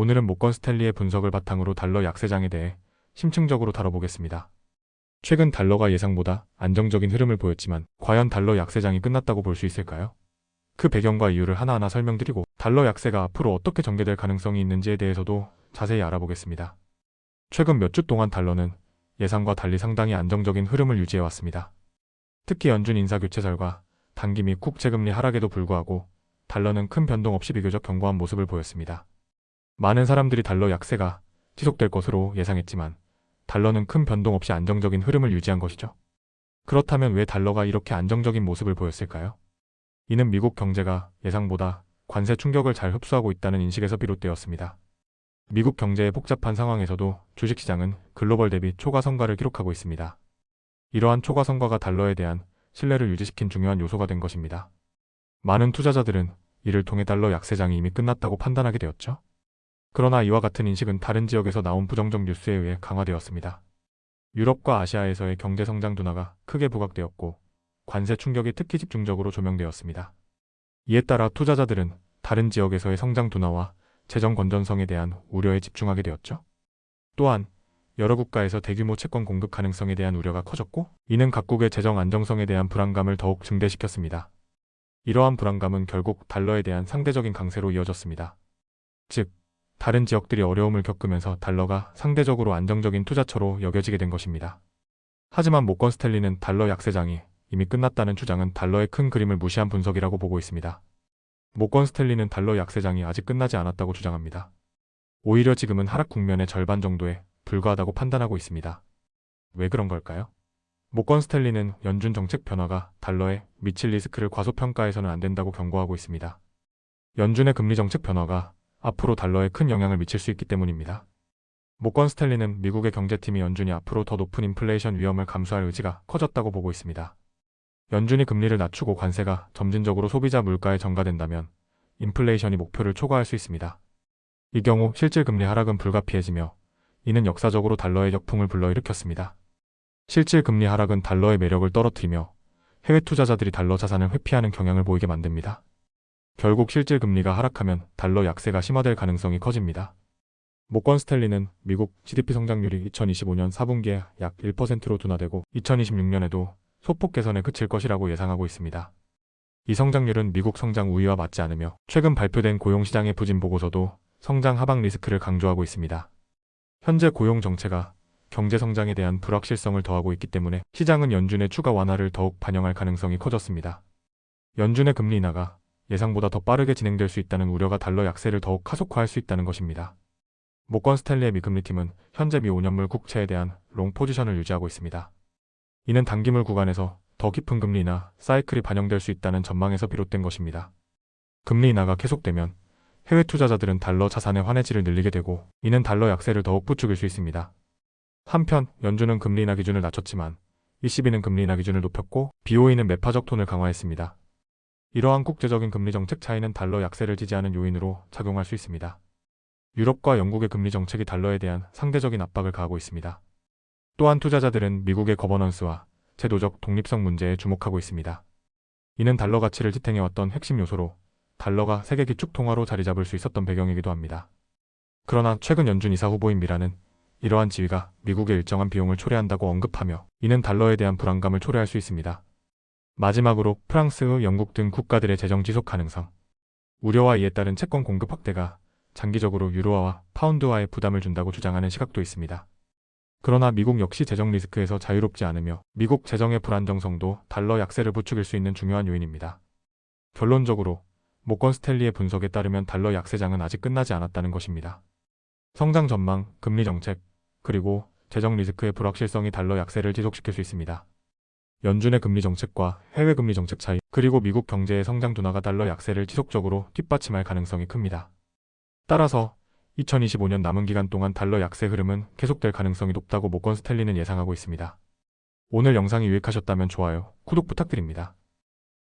오늘은 모건 스탠리의 분석을 바탕으로 달러 약세장에 대해 심층적으로 다뤄보겠습니다. 최근 달러가 예상보다 안정적인 흐름을 보였지만 과연 달러 약세장이 끝났다고 볼 수 있을까요? 그 배경과 이유를 하나하나 설명드리고 달러 약세가 앞으로 어떻게 전개될 가능성이 있는지에 대해서도 자세히 알아보겠습니다. 최근 몇 주 동안 달러는 예상과 달리 상당히 안정적인 흐름을 유지해왔습니다. 특히 연준 인사 교체설과 단기 및 국채금리 하락에도 불구하고 달러는 큰 변동 없이 비교적 견고한 모습을 보였습니다. 많은 사람들이 달러 약세가 지속될 것으로 예상했지만 달러는 큰 변동 없이 안정적인 흐름을 유지한 것이죠. 그렇다면 왜 달러가 이렇게 안정적인 모습을 보였을까요? 이는 미국 경제가 예상보다 관세 충격을 잘 흡수하고 있다는 인식에서 비롯되었습니다. 미국 경제의 복잡한 상황에서도 주식시장은 글로벌 대비 초과 성과를 기록하고 있습니다. 이러한 초과 성과가 달러에 대한 신뢰를 유지시킨 중요한 요소가 된 것입니다. 많은 투자자들은 이를 통해 달러 약세장이 이미 끝났다고 판단하게 되었죠. 그러나 이와 같은 인식은 다른 지역에서 나온 부정적 뉴스에 의해 강화되었습니다. 유럽과 아시아에서의 경제 성장 둔화가 크게 부각되었고 관세 충격이 특히 집중적으로 조명되었습니다. 이에 따라 투자자들은 다른 지역에서의 성장 둔화와 재정 건전성에 대한 우려에 집중하게 되었죠. 또한 여러 국가에서 대규모 채권 공급 가능성에 대한 우려가 커졌고 이는 각국의 재정 안정성에 대한 불안감을 더욱 증대시켰습니다. 이러한 불안감은 결국 달러에 대한 상대적인 강세로 이어졌습니다. 즉, 다른 지역들이 어려움을 겪으면서 달러가 상대적으로 안정적인 투자처로 여겨지게 된 것입니다. 하지만 모건 스탠리는 달러 약세장이 이미 끝났다는 주장은 달러의 큰 그림을 무시한 분석이라고 보고 있습니다. 모건 스탠리는 달러 약세장이 아직 끝나지 않았다고 주장합니다. 오히려 지금은 하락 국면의 절반 정도에 불과하다고 판단하고 있습니다. 왜 그런 걸까요? 모건 스탠리는 연준 정책 변화가 달러에 미칠 리스크를 과소평가해서는 안 된다고 경고하고 있습니다. 연준의 금리 정책 변화가 앞으로 달러에 큰 영향을 미칠 수 있기 때문입니다. 모건 스탠리는 미국의 경제팀이 연준이 앞으로 더 높은 인플레이션 위험을 감수할 의지가 커졌다고 보고 있습니다. 연준이 금리를 낮추고 관세가 점진적으로 소비자 물가에 전가된다면 인플레이션이 목표를 초과할 수 있습니다. 이 경우 실질 금리 하락은 불가피해지며 이는 역사적으로 달러의 역풍을 불러일으켰습니다. 실질 금리 하락은 달러의 매력을 떨어뜨리며 해외 투자자들이 달러 자산을 회피하는 경향을 보이게 만듭니다. 결국 실질 금리가 하락하면 달러 약세가 심화될 가능성이 커집니다. 모건 스탠리는 미국 GDP 성장률이 2025년 4분기에 약 1%로 둔화되고 2026년에도 소폭 개선에 그칠 것이라고 예상하고 있습니다. 이 성장률은 미국 성장 우위와 맞지 않으며 최근 발표된 고용시장의 부진 보고서도 성장 하방 리스크를 강조하고 있습니다. 현재 고용 정체가 경제 성장에 대한 불확실성을 더하고 있기 때문에 시장은 연준의 추가 완화를 더욱 반영할 가능성이 커졌습니다. 연준의 금리 인하가 예상보다 더 빠르게 진행될 수 있다는 우려가 달러 약세를 더욱 가속화할 수 있다는 것입니다. 모건 스탠리의 미금리팀은 현재 미 5년물 국채에 대한 롱 포지션을 유지하고 있습니다. 이는 단기물 구간에서 더 깊은 금리 인하 사이클이 반영될 수 있다는 전망에서 비롯된 것입니다. 금리 인하가 계속되면 해외 투자자들은 달러 자산의 환해질을 늘리게 되고 이는 달러 약세를 더욱 부추길 수 있습니다. 한편 연준은 금리 인하 기준을 낮췄지만 ECB는 금리 인하 기준을 높였고 BOE는 매파적 톤을 강화했습니다. 이러한 국제적인 금리 정책 차이는 달러 약세를 지지하는 요인으로 작용할 수 있습니다. 유럽과 영국의 금리 정책이 달러에 대한 상대적인 압박을 가하고 있습니다. 또한 투자자들은 미국의 거버넌스와 제도적 독립성 문제에 주목하고 있습니다. 이는 달러 가치를 지탱해왔던 핵심 요소로 달러가 세계 기축 통화로 자리 잡을 수 있었던 배경이기도 합니다. 그러나 최근 연준 이사 후보인 미라는 이러한 지위가 미국의 일정한 비용을 초래한다고 언급하며 이는 달러에 대한 불안감을 초래할 수 있습니다. 마지막으로 프랑스, 영국 등 국가들의 재정 지속 가능성. 우려와 이에 따른 채권 공급 확대가 장기적으로 유로화와 파운드화에 부담을 준다고 주장하는 시각도 있습니다. 그러나 미국 역시 재정 리스크에서 자유롭지 않으며 미국 재정의 불안정성도 달러 약세를 부추길 수 있는 중요한 요인입니다. 결론적으로 모건 스탠리의 분석에 따르면 달러 약세장은 아직 끝나지 않았다는 것입니다. 성장 전망, 금리 정책, 그리고 재정 리스크의 불확실성이 달러 약세를 지속시킬 수 있습니다. 연준의 금리 정책과 해외 금리 정책 차이, 그리고 미국 경제의 성장 둔화가 달러 약세를 지속적으로 뒷받침할 가능성이 큽니다. 따라서 2025년 남은 기간 동안 달러 약세 흐름은 계속될 가능성이 높다고 모건 스탠리는 예상하고 있습니다. 오늘 영상이 유익하셨다면 좋아요, 구독 부탁드립니다.